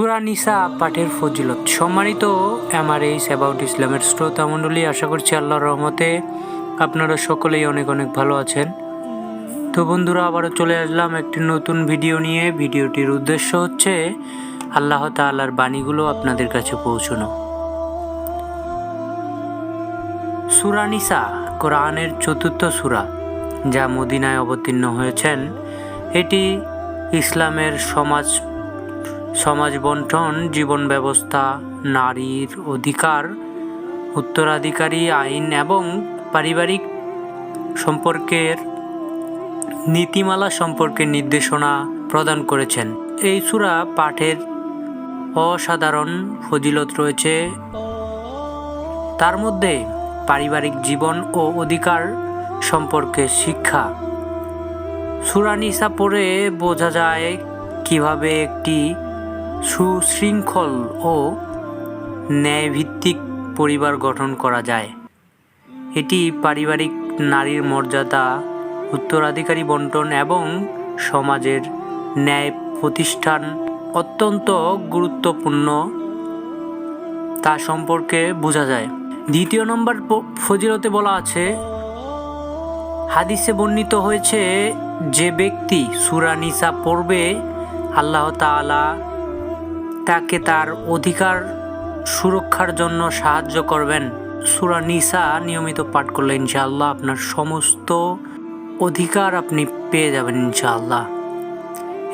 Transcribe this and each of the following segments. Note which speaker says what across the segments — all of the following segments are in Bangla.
Speaker 1: সুরা নিসা পাঠের ফজিলত। সম্মানিত আমার এই অ্যাবাউট ইসলামের শ্রোতা মণ্ডলী, আশা করছি আল্লাহর রহমতে আপনারা সকলেই অনেক অনেক ভালো আছেন। তো বন্ধুরা, আবারও চলে আসলাম একটি নতুন ভিডিও নিয়ে। ভিডিওটির উদ্দেশ্য হচ্ছে আল্লাহ তাআলার বাণীগুলো আপনাদের কাছে পৌঁছানো। সুরা নিসা কোরআনের চতুর্থ সুরা, যা মদিনায় অবতীর্ণ হয়েছেন, এটি ইসলামের সমাজ সমাজ বন্টন, জীবন ব্যবস্থা, নারীর অধিকার, উত্তরাধিকারী আইন এবং পারিবারিক সম্পর্কের নীতিমালা সম্পর্কে নির্দেশনা প্রদান করেছেন। এই সুরা পাঠের অসাধারণ ফজিলত রয়েছে। তার মধ্যে পারিবারিক জীবন ও অধিকার সম্পর্কে শিক্ষা। সুরানিসা পড়ে বোঝা যায় কীভাবে একটি সুশৃঙ্খল ও ন্যায়ভিত্তিক পরিবার গঠন করা যায়। এটি পারিবারিক নারীর মর্যাদা, উত্তরাধিকারী বন্টন এবং সমাজের ন্যায় প্রতিষ্ঠান অত্যন্ত গুরুত্বপূর্ণ। তা সম্পর্কে বোঝা যায়। দ্বিতীয় নম্বর ফজিলতে বলা আছে, হাদিসে বর্ণিত হয়েছে, যে ব্যক্তি সুরা নিসা পড়বে, আল্লাহ তাআলা তাকে তার অধিকার সুরক্ষার জন্য সাহায্য করবেন। সুরা নিসা নিয়মিত পাঠ করলে ইনশাআল্লাহ আপনার সমস্ত অধিকার আপনি পেয়ে যাবেন ইনশাআল্লাহ।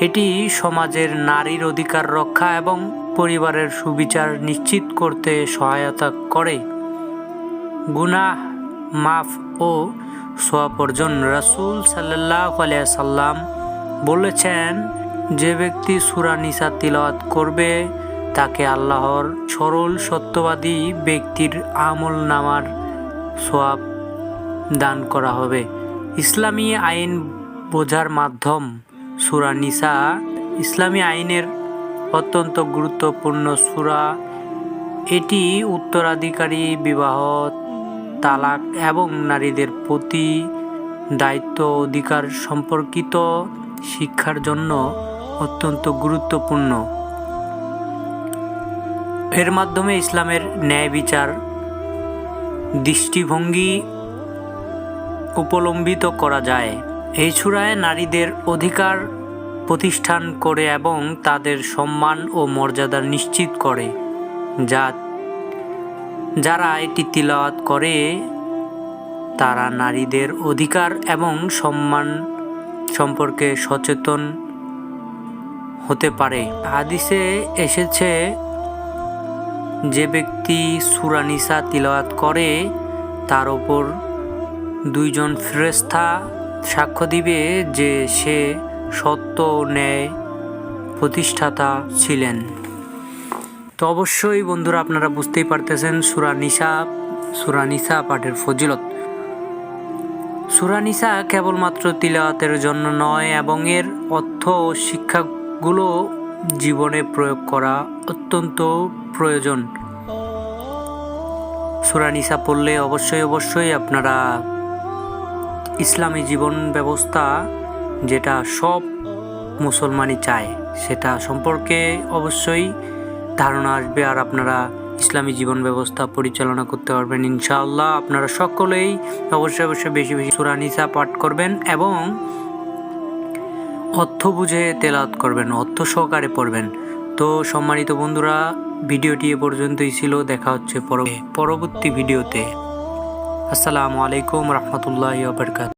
Speaker 1: এটি সমাজের নারীর অধিকার রক্ষা এবং পরিবারের সুবিচার নিশ্চিত করতে সহায়তা করে। গুনাহ, মাফ ও সোয়াব অর্জন রাসুল সাল্লাহ আলিয়া সাল্লাম বলেছেন যে ব্যক্তি সুরা নিসা তিলাওয়াত করবে, তাকে আল্লাহর সরল সত্যবাদী ব্যক্তির আমল নামার সোয়াব দান করা হবে। ইসলামী আইন বোঝার মাধ্যম সুরা নিসা ইসলামী আইনের অত্যন্ত গুরুত্বপূর্ণ সুরা। এটি উত্তরাধিকারী বিবাহ, তালাক এবং নারীদের প্রতি দায়িত্ব অধিকার সম্পর্কিত শিক্ষার জন্য অত্যন্ত গুরুত্বপূর্ণ। এর মাধ্যমে ইসলামের ন্যায় বিচার, দৃষ্টিভঙ্গি উপলম্বিত করা যায়। এই ছুরায় নারীদের অধিকার প্রতিষ্ঠান করে এবং তাদের সম্মান ও মর্যাদা নিশ্চিত করে। যা, যারা এটি তিলাওয়াত করে, তারা নারীদের অধিকার এবং সম্মান সম্পর্কে সচেতন হতে পারে। হাদিসে এসেছে, যে ব্যক্তি সুরানিসা তিলাওয়াত করে, তার ওপর দুইজন ফেরেশতা সাক্ষ্য দিবে যে সে সত্য ন্যায় প্রতিষ্ঠাতা ছিলেন। তো অবশ্যই বন্ধুরা, আপনারা বুঝতেই পারতেছেন সুরানিসা সুরানিসা পাঠের ফজিলত। সুরা নিসা কেবলমাত্র তিলাওয়াতের জন্য নয়, এবং এর অর্থ ও শিক্ষাগুলো জীবনে প্রয়োগ করা অত্যন্ত প্রয়োজন। সুরা নিসা পড়লে অবশ্যই অবশ্যই আপনারা ইসলামী জীবন ব্যবস্থা যেটা সব মুসলমানই চায়, সেটা সম্পর্কে অবশ্যই ধারণা আসবে আর আপনারা ইসলামী জীবন ব্যবস্থা পরিচালনা করতে পারবেন ইনশাআল্লাহ। আপনারা সকলেই অবশ্যই অবশ্যই বেশি বেশি সুরা নিসা পাঠ করবেন এবং অর্থ বুঝে তেলাত করবেন, অর্থ সহকারে পড়বেন। তো সম্মানিত বন্ধুরা, ভিডিওটি এ পর্যন্তই ছিল। দেখা হচ্ছে পর- পরবর্তী ভিডিওতে। আসসালামু আলাইকুম রহমতুল্লাহ বরকাত